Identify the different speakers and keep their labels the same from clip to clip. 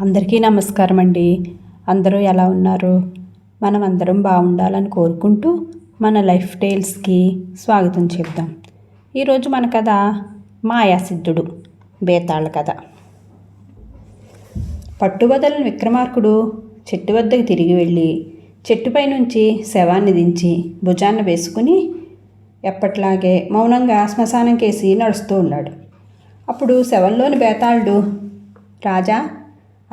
Speaker 1: అందరికీ నమస్కారం అండి. అందరూ ఎలా ఉన్నారు? మనం అందరం బాగుండాలని కోరుకుంటూ మన లైఫ్ టైల్స్కి స్వాగతం చెప్దాం. ఈరోజు మన కథ మాయాసిద్ధుడు బేతాళ కథ. పట్టుబదలని విక్రమార్కుడు చెట్టు వద్దకు తిరిగి వెళ్ళి చెట్టుపై నుంచి శవాన్ని దించి భుజాన్న వేసుకుని ఎప్పట్లాగే మౌనంగా శ్మశానం కేసి నడుస్తూ ఉన్నాడు. అప్పుడు శవంలోని బేతాళుడు రాజా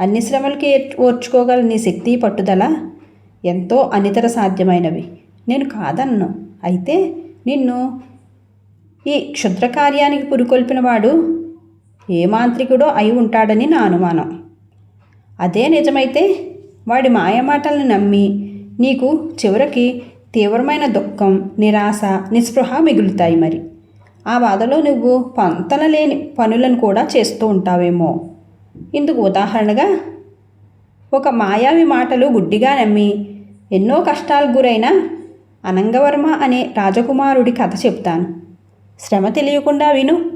Speaker 1: అన్ని శ్రమలకి ఓర్చుకోగల నీ శక్తి పట్టుదల ఎంతో అనితర సాధ్యమైనవి. నేను కాదన్ను. అయితే నిన్ను ఈ క్షుద్ర కార్యానికి పురికొల్పినవాడు ఏ మాంత్రికుడో అయి ఉంటాడని నా అనుమానం. అదే నిజమైతే వాడి మాయమాటల్ని నమ్మి నీకు చివరికి తీవ్రమైన దుఃఖం నిరాశ నిస్పృహ మిగులుతాయి మరి. ఆ బాధలో నువ్వు పంతనలేని పనులను కూడా చేస్తూ ఉంటావేమో. ఇందుకు ఉదాహరణగా ఒక మాయావి మాటలు గుడ్డిగా నమ్మి ఎన్నో కష్టాలకు గురైన అనంగవర్మ అనే రాజకుమారుడి కథ చెప్తాను. శ్రమ తెలియకుండా విను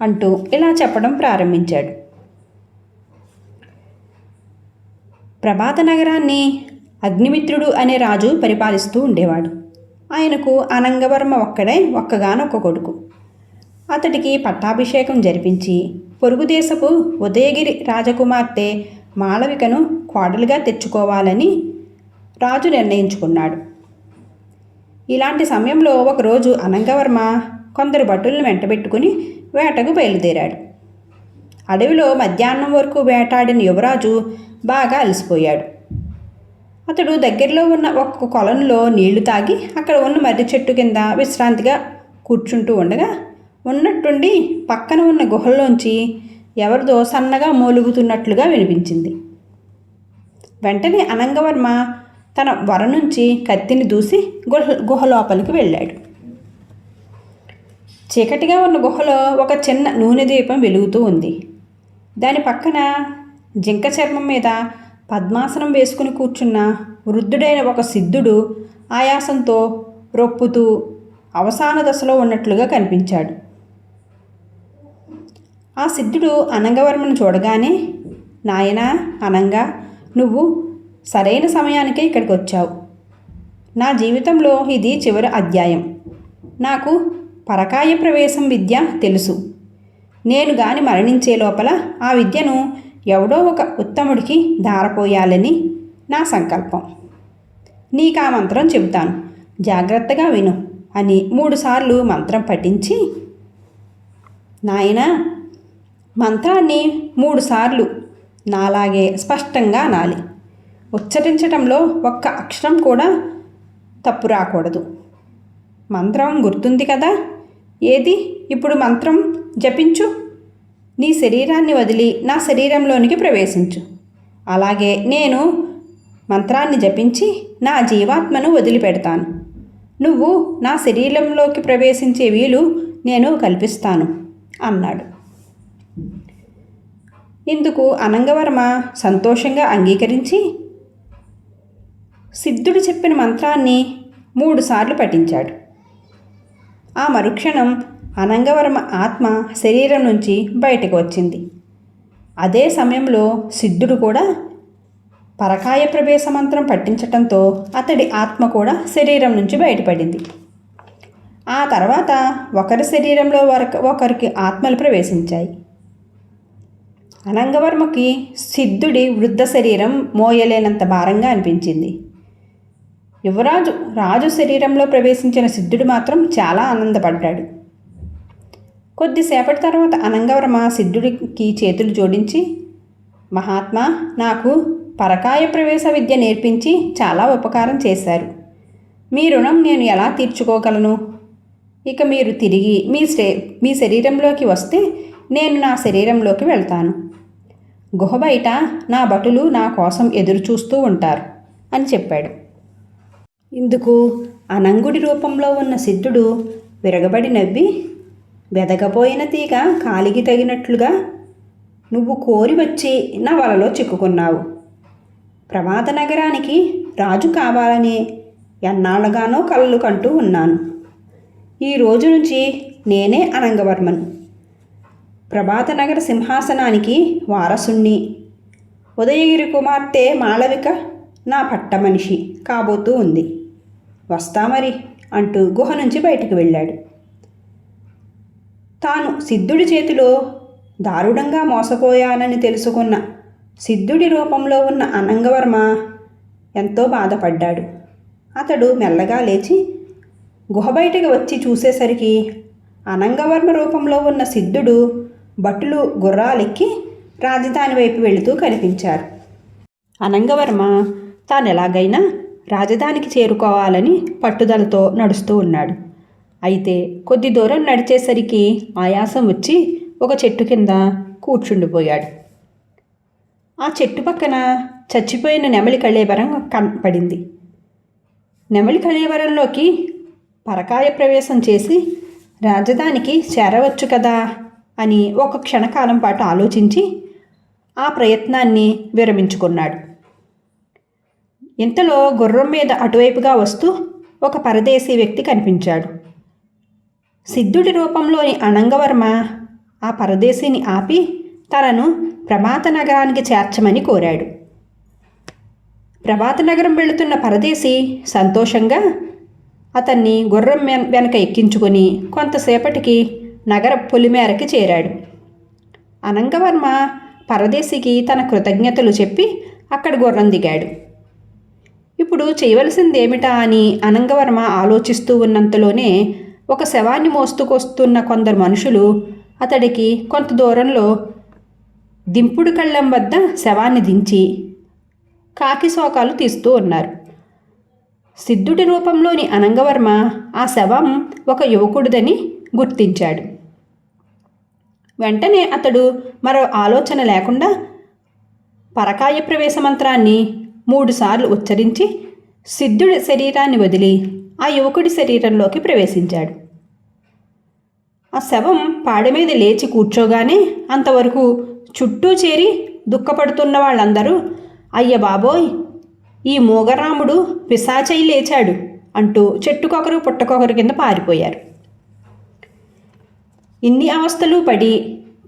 Speaker 1: అంటూ ఇలా చెప్పడం ప్రారంభించాడు. ప్రభాత నగరాన్ని అగ్నిమిత్రుడు అనే రాజు పరిపాలిస్తూ ఉండేవాడు. ఆయనకు అనంగవర్మ ఒక్కడే ఒక్కగానొక్క కొడుకు. అతడికి పట్టాభిషేకం జరిపించి పొరుగు దేశపు ఉదయగిరి రాజకుమార్తె మాళవికను కోడలుగా తెచ్చుకోవాలని రాజు నిర్ణయించుకున్నాడు. ఇలాంటి సమయంలో ఒకరోజు అనంగవర్మ కొందరు భటులను వెంటబెట్టుకుని వేటకు బయలుదేరాడు. అడవిలో మధ్యాహ్నం వరకు వేటాడిన యువరాజు బాగా అలసిపోయాడు. అతడు దగ్గరలో ఉన్న ఒక కొలంలో నీళ్ళు తాగి అక్కడ ఉన్న మర్రి చెట్టు కింద విశ్రాంతిగా కూర్చుంటూ ఉండగా ఉన్నట్టుండి పక్కన ఉన్న గుహల్లోంచి ఎవరిదో సన్నగా మూలుగుతున్నట్లుగా వినిపించింది. వెంటనే అనంగవర్మ తన వర నుంచి కత్తిని దూసి గుహ గుహ లోపలికి వెళ్ళాడు. చీకటిగా ఉన్న గుహలో ఒక చిన్న నూనె దీపం వెలుగుతూ ఉంది. దాని పక్కన జింక చర్మం మీద పద్మాసనం వేసుకుని కూర్చున్న వృద్ధుడైన ఒక సిద్ధుడు ఆయాసంతో రొప్పుతూ అవసాన దశలో ఉన్నట్లుగా కనిపించాడు. ఆ సిద్ధుడు అనంగవర్మను చూడగానే నాయనా అనంగా నువ్వు సరైన సమయానికే ఇక్కడికి వచ్చావు. నా జీవితంలో ఇది చివరి అధ్యాయం. నాకు పరకాయ ప్రవేశం విద్య తెలుసు. నేను గాని మరణించే లోపల ఆ విద్యను ఎవడో ఒక ఉత్తముడికి ధారపోయాలని నా సంకల్పం. నీకు ఆ మంత్రం చెబుతాను. జాగ్రత్తగా విను అని మూడుసార్లు మంత్రం పఠించి నాయనా మంత్రాన్ని మూడుసార్లు నాలాగే స్పష్టంగా అనాలి ఉచ్చరించటంలో ఒక్క అక్షరం కూడా తప్పు రాకూడదు. మంత్రం గుర్తుంది కదా? ఏది? ఇప్పుడు మంత్రం జపించు. నీ శరీరాన్ని వదిలి నా శరీరంలోనికి ప్రవేశించు. అలాగే నేను మంత్రాన్ని జపించి నా జీవాత్మను వదిలిపెడతాను. నువ్వు నా శరీరంలోకి ప్రవేశించే వీలు నేను కల్పిస్తాను అన్నాడు. ఇందుకు అనంగవర్మ సంతోషంగా అంగీకరించి? సిద్ధుడు చెప్పిన మంత్రాన్ని మూడుసార్లు పఠించాడు. ఆ మరుక్షణం అనంగవర్మ ఆత్మ శరీరం నుంచి బయటకు వచ్చింది. అదే సమయంలో సిద్ధుడు కూడా పరకాయ ప్రవేశ మంత్రం పట్టించటంతో అతడి ఆత్మ కూడా శరీరం నుంచి బయటపడింది. ఆ తర్వాత ఒకరి శరీరంలో వరకు ఒకరికి ఆత్మలు ప్రవేశించాయి. అనంగవర్మకి సిద్ధుడి వృద్ధ శరీరం మోయలేనంత భారంగా అనిపించింది. యువరాజు రాజు శరీరంలో ప్రవేశించిన సిద్ధుడు మాత్రం చాలా ఆనందపడ్డాడు. కొద్దిసేపటి తర్వాత అనంగవర్మ సిద్ధుడికి చేతులు జోడించి మహాత్మా నాకు పరకాయ ప్రవేశ విద్య నేర్పించి చాలా ఉపకారం చేశారు. మీ రుణం నేను ఎలా తీర్చుకోగలను? ఇక మీరు తిరిగి మీ శ్రే మీ శరీరంలోకి వస్తే నేను నా శరీరంలోకి వెళ్తాను. గుహ బయట నా భటులు నా కోసం ఎదురు చూస్తూ ఉంటారు అని చెప్పాడు. ఇందుకు అనంగుడి రూపంలో ఉన్న సిద్ధుడు విరగబడి నవ్వి వెదగపోయిన తీగ కాలికి తగినట్లుగా నువ్వు కోరి వచ్చి నా వలలో చిక్కుకున్నావు. ప్రమాద నగరానికి రాజు కావాలని ఎన్నాళ్ళగానో కలలు కంటూ ఉన్నాను. ఈ రోజు నుంచి నేనే అనంగవర్మను. ప్రభాతనగర సింహాసనానికి వారసుణ్ణి. ఉదయగిరి కుమార్తె మాళవిక నా పట్ట మనిషి కాబోతూ ఉంది. వస్తా మరి అంటూ గుహ నుంచి బయటికి వెళ్ళాడు. తాను సిద్ధుడి చేతిలో దారుణంగా మోసపోయానని తెలుసుకున్న సిద్ధుడి రూపంలో ఉన్న అనంగవర్మ ఎంతో బాధపడ్డాడు. అతడు మెల్లగా లేచి గుహ బయటకు వచ్చి చూసేసరికి అనంగవర్మ రూపంలో ఉన్న సిద్ధుడు భటులు గుర్రాలెక్కి రాజధాని వైపు వెళుతూ కనిపించారు. అనంగవర్మ తాను ఎలాగైనా రాజధానికి చేరుకోవాలని పట్టుదలతో నడుస్తూ ఉన్నాడు. అయితే కొద్ది దూరం నడిచేసరికి ఆయాసం వచ్చి ఒక చెట్టు కింద కూర్చుండిపోయాడు. ఆ చెట్టు పక్కన చచ్చిపోయిన నెమలి కళేబరం కనపడింది. నెమలి కళేబరంలోకి పరకాయ ప్రవేశం చేసి రాజధానికి చేరవచ్చు కదా? అని ఒక క్షణకాలం పాటు ఆలోచించి ఆ ప్రయత్నాన్ని విరమించుకున్నాడు. ఇంతలో గుర్రం మీద అటువైపుగా వస్తూ ఒక పరదేశీ వ్యక్తి కనిపించాడు. సిద్ధుడి రూపంలోని అనంగవర్మ ఆ పరదేశీని ఆపి తనను ప్రభాత నగరానికి చేర్చమని కోరాడు. ప్రభాత నగరం వెళుతున్న పరదేశి సంతోషంగా అతన్ని గుర్రం వెనక ఎక్కించుకొని కొంతసేపటికి నగర పొలిమేరకి చేరాడు. అనంగవర్మ పరదేశికి తన కృతజ్ఞతలు చెప్పి అక్కడ గుర్రం దిగాడు. ఇప్పుడు చేయవలసిందేమిటా అని అనంగవర్మ ఆలోచిస్తూ ఉన్నంతలోనే ఒక శవాన్ని మోస్తుకొస్తున్న కొందరు మనుషులు అతడికి కొంత దూరంలో దింపుడు కళ్ళం వద్ద శవాన్ని దించి కాకి శోకాలు తీస్తూ ఉన్నారు. సిద్ధుడి రూపంలోని అనంగవర్మ ఆ శవం ఒక యువకుడిదని గుర్తించాడు. వెంటనే అతడు మరో ఆలోచన లేకుండా పరకాయ ప్రవేశ మంత్రాన్ని మూడుసార్లు ఉచ్చరించి సిద్ధుడి శరీరాన్ని వదిలి ఆ యువకుడి శరీరంలోకి ప్రవేశించాడు. ఆ శవం పాడ మీద లేచి కూర్చోగానే అంతవరకు చుట్టూ చేరి దుఃఖపడుతున్న వాళ్ళందరూ అయ్య బాబోయ్ ఈ మూగరాముడు పిశాచై లేచాడు అంటూ చెట్టుకొకరు పుట్టకొకరు కింద పారిపోయారు. ఇన్ని అవస్థలు పడి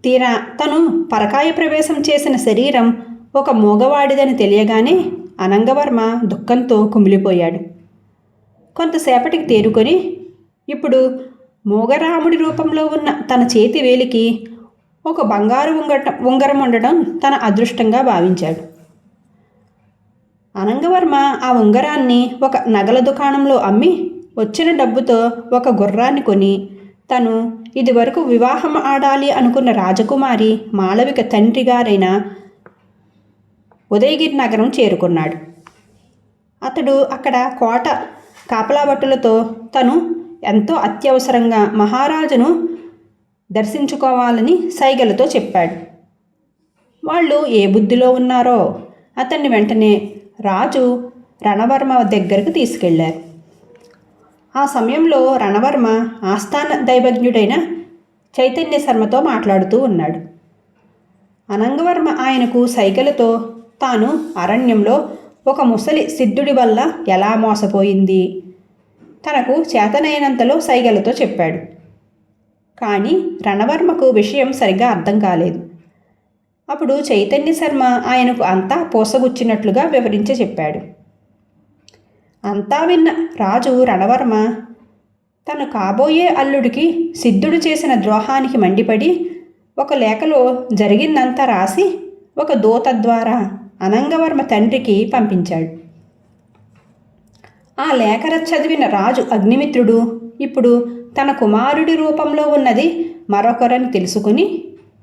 Speaker 1: తీరా తను పరకాయ ప్రవేశం చేసిన శరీరం ఒక మూగవాడిదని తెలియగానే అనంగవర్మ దుఃఖంతో కుమిలిపోయాడు. కొంతసేపటికి తేరుకొని ఇప్పుడు మూగరాముడి రూపంలో ఉన్న తన చేతి వేలికి ఒక బంగారు ఉంగట ఉంగరం ఉండడం తన అదృష్టంగా భావించాడు. అనంగవర్మ ఆ ఉంగరాన్ని ఒక నగల దుకాణంలో అమ్మి వచ్చిన డబ్బుతో ఒక గుర్రాన్ని కొని తను ఇదివరకు వివాహం ఆడాలి అనుకున్న రాజకుమారి మాళవిక తండ్రి గారైన ఉదయగిరి నగరం చేరుకున్నాడు. అతడు అక్కడ కోట కాపలాభట్టులతో తను ఎంతో అత్యవసరంగా మహారాజును దర్శించుకోవాలని సైగలతో చెప్పాడు. వాళ్ళు ఏ బుద్ధిలో ఉన్నారో అతన్ని వెంటనే రాజు రణవర్మ దగ్గరకు తీసుకెళ్ళారు. ఆ సమయంలో రణవర్మ ఆస్థాన దైవజ్ఞుడైన చైతన్య శర్మతో మాట్లాడుతూ ఉన్నాడు. అనంగవర్మ ఆయనకు సైగలతో తాను అరణ్యంలో ఒక ముసలి సిద్ధుడి వల్ల ఎలా మోసపోయింది? తనకు చేతనైనంతలో సైగలతో చెప్పాడు. కానీ రణవర్మకు విషయం సరిగ్గా అర్థం కాలేదు. అప్పుడు చైతన్య శర్మ ఆయనకు అంతా పోసగుచ్చినట్లుగా వివరించి చెప్పాడు. అంతా విన్న రాజు రణవర్మ తను కాబోయే అల్లుడికి సిద్ధుడు చేసిన ద్రోహానికి మండిపడి ఒక లేఖలో జరిగిందంతా రాసి ఒక దూత ద్వారా అనంగవర్మ తండ్రికి పంపించాడు. ఆ లేఖర చదివిన రాజు అగ్నిమిత్రుడు ఇప్పుడు తన కుమారుడి రూపంలో ఉన్నది మరొకరని తెలుసుకుని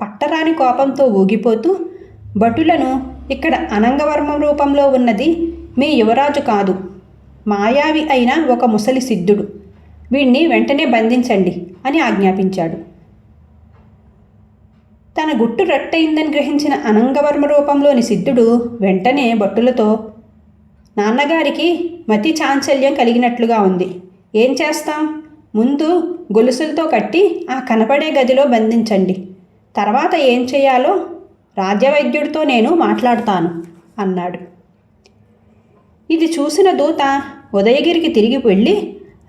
Speaker 1: పట్టరాని కోపంతో ఊగిపోతూ భటులను ఇక్కడ అనంగవర్మ రూపంలో ఉన్నది మీ యువరాజు కాదు. మాయావి అయిన ఒక ముసలి సిద్ధుడు. వీణ్ణి వెంటనే బంధించండి అని ఆజ్ఞాపించాడు. తన గుట్టు రట్టయిందని గ్రహించిన అనంగవర్మ రూపంలోని సిద్ధుడు వెంటనే భట్టులతో నాన్నగారికి మతి చాంచల్యం కలిగినట్లుగా ఉంది. ఏం చేస్తాం? ముందు గొలుసులతో కట్టి ఆ కనపడే గదిలో బంధించండి. తర్వాత ఏం చేయాలో రాజ్యవైద్యుడితో నేను మాట్లాడతాను అన్నాడు. ఇది చూసిన దూత ఉదయగిరికి తిరిగి వెళ్ళి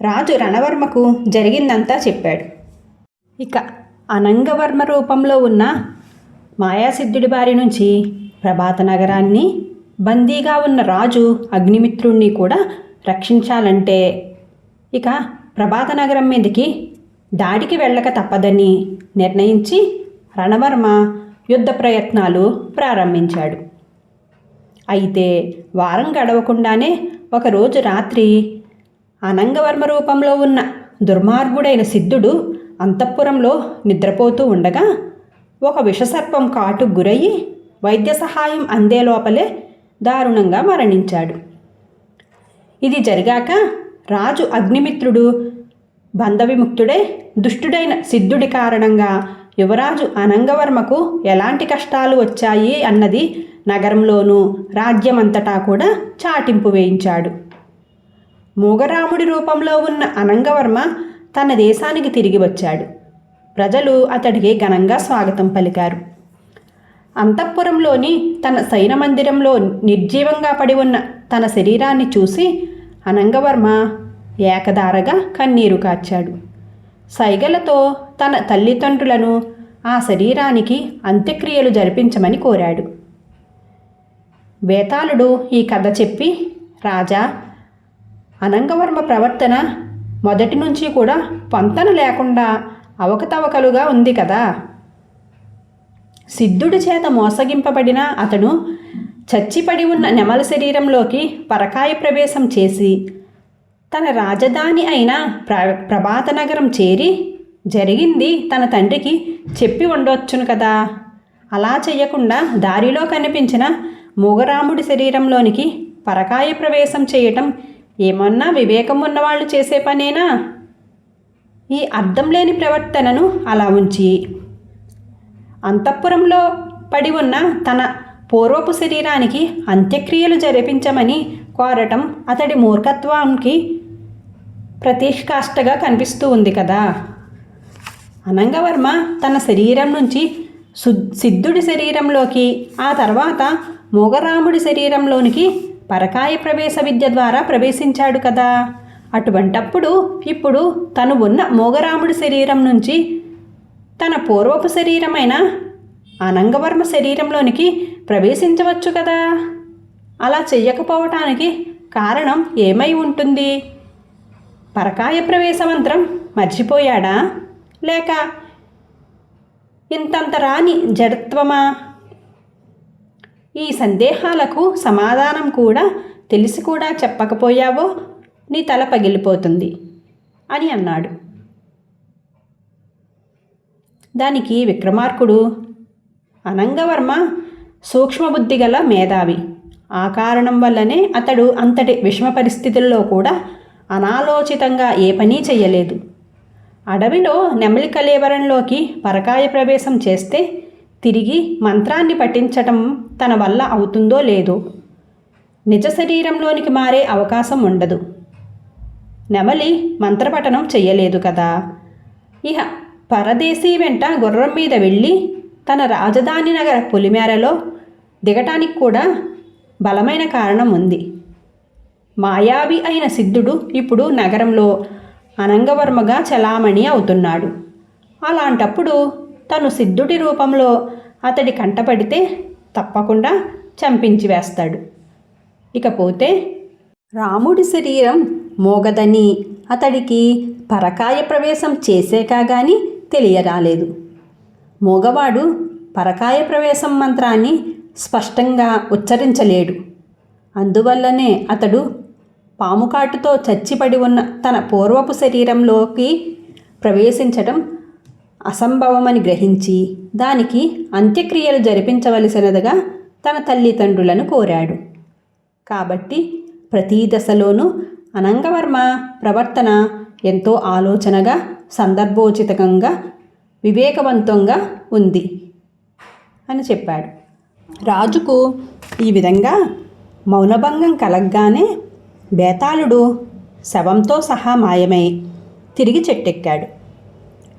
Speaker 1: రాజు రణవర్మకు జరిగిందంతా చెప్పాడు. ఇక అనంగవర్మ రూపంలో ఉన్న మాయాసిద్ధుడి బారి నుంచి ప్రభాత నగరాన్ని బందీగా ఉన్న రాజు అగ్నిమిత్రుణ్ణి కూడా రక్షించాలంటే ఇక ప్రభాత నగరం మీదకి దాడికి వెళ్ళక తప్పదని నిర్ణయించి రణవర్మ యుద్ధ ప్రయత్నాలు ప్రారంభించాడు. అయితే వారం గడవకుండానే ఒకరోజు రాత్రి అనంగవర్మ రూపంలో ఉన్న దుర్మార్గుడైన సిద్ధుడు అంతఃపురంలో నిద్రపోతూ ఉండగా ఒక విషసర్పం కాటు గురయ్యి వైద్య సహాయం అందే లోపలే దారుణంగా మరణించాడు. ఇది జరిగాక రాజు అగ్నిమిత్రుడు బంధవిముక్తుడే దుష్టుడైన సిద్ధుడి కారణంగా యువరాజు అనంగవర్మకు ఎలాంటి కష్టాలు వచ్చాయి అన్నది నగరంలోనూ రాజ్యమంతటా కూడా చాటింపు వేయించాడు. మూగరాముడి రూపంలో ఉన్న అనంగవర్మ తన దేశానికి తిరిగి వచ్చాడు. ప్రజలు అతడికి ఘనంగా స్వాగతం పలికారు. అంతఃపురంలోని తన సైన మందిరంలో నిర్జీవంగా పడి ఉన్న తన శరీరాన్ని చూసి అనంగవర్మ ఏకదారగా కన్నీరు కార్చాడు. సైగలతో తన తల్లిదండ్రులను ఆ శరీరానికి అంత్యక్రియలు జరిపించమని కోరాడు. వేతాళుడు ఈ కథ చెప్పి రాజా అనంగవర్మ ప్రవర్తన మొదటి నుంచి కూడా పొంతన లేకుండా అవకతవకలుగా ఉంది కదా. సిద్ధుడి చేత మోసగింపబడిన అతను చచ్చిపడి ఉన్న నెమల శరీరంలోకి పరకాయ ప్రవేశం చేసి తన రాజధాని అయిన ప్ర ప్రభాత నగరం చేరి జరిగింది తన తండ్రికి చెప్పి ఉండొచ్చును కదా. అలా చెయ్యకుండా దారిలో కనిపించిన మూగరాముడి శరీరంలోనికి పరకాయ ప్రవేశం చేయటం ఏమన్నా వివేకం ఉన్నవాళ్ళు చేసే పనేనా? ఈ అర్థం లేని ప్రవర్తనను అలా ఉంచి అంతఃపురంలో పడి ఉన్న తన పూర్వపు శరీరానికి అంత్యక్రియలు జరిపించమని కోరటం అతడి మూర్ఖత్వానికి ప్రతిష్కాష్టగా కనిపిస్తూ ఉంది కదా. అనంగవర్మ తన శరీరం నుంచి సు సిద్ధుడి శరీరంలోకి ఆ తర్వాత మూగరాముడి శరీరంలోనికి పరకాయ ప్రవేశ విద్య ద్వారా ప్రవేశించాడు కదా. అటువంటప్పుడు ఇప్పుడు తను ఉన్న మోగరాముడి శరీరం నుంచి తన పూర్వపు శరీరమైన అనంగవర్మ శరీరంలోనికి ప్రవేశించవచ్చు కదా. అలా చెయ్యకపోవటానికి కారణం ఏమై ఉంటుంది? పరకాయ ప్రవేశ మంత్రం మర్చిపోయాడా? లేక ఇంతంత రాని జడత్వమా? ఈ సందేహాలకు సమాధానం కూడా తెలిసి కూడా చెప్పకపోయావో నీ తల పగిలిపోతుంది అని అన్నాడు. దానికి విక్రమార్కుడు అనంగవర్మ సూక్ష్మబుద్ధి గల మేధావి. ఆ కారణం వల్లనే అతడు అంతటి విషమ పరిస్థితుల్లో కూడా అనాలోచితంగా ఏ పని చేయలేదు అడవిలో నెమలి కలేవరంలోకి పరకాయ ప్రవేశం చేస్తే తిరిగి మంత్రాన్ని పఠించటం తన వల్ల అవుతుందో లేదో నిజ శరీరంలోనికి మారే అవకాశం ఉండదు. నెమలి మంత్రపఠనం చెయ్యలేదు కదా. ఇహ పరదేశీ వెంట గుర్రం మీద వెళ్ళి తన రాజధాని నగర పొలిమేరలో దిగటానికి కూడా బలమైన కారణం ఉంది. మాయావి అయిన సిద్ధుడు ఇప్పుడు నగరంలో అనంగవర్మగా చలామణి అవుతున్నాడు. అలాంటప్పుడు తను సిద్ధుడి రూపంలో అతడి కంటపడితే తప్పకుండా చంపించి వేస్తాడు. ఇకపోతే రాముడి శరీరం మోగదని అతడికి పరకాయ ప్రవేశం చేసేకా గాని తెలియరాలేదు. మోగవాడు పరకాయ ప్రవేశం మంత్రాన్ని స్పష్టంగా ఉచ్చరించలేడు. అందువల్లనే అతడు పాముకాటుతో చచ్చిపడి ఉన్న తన పూర్వపు శరీరంలోకి ప్రవేశించడం అసంభవమని గ్రహించి దానికి అంత్యక్రియలు జరిపించవలసినదిగా తన తల్లిదండ్రులను కోరాడు. కాబట్టి ప్రతి దశలోనూ అనంగవర్మ ప్రవర్తన ఎంతో ఆలోచనగా సందర్భోచితంగా వివేకవంతంగా ఉంది అని చెప్పాడు. రాజుకు ఈ విధంగా మౌనభంగం కలగ్గానే బేతాళుడు శవంతో సహా మాయమై తిరిగి చెట్టెక్కాడు.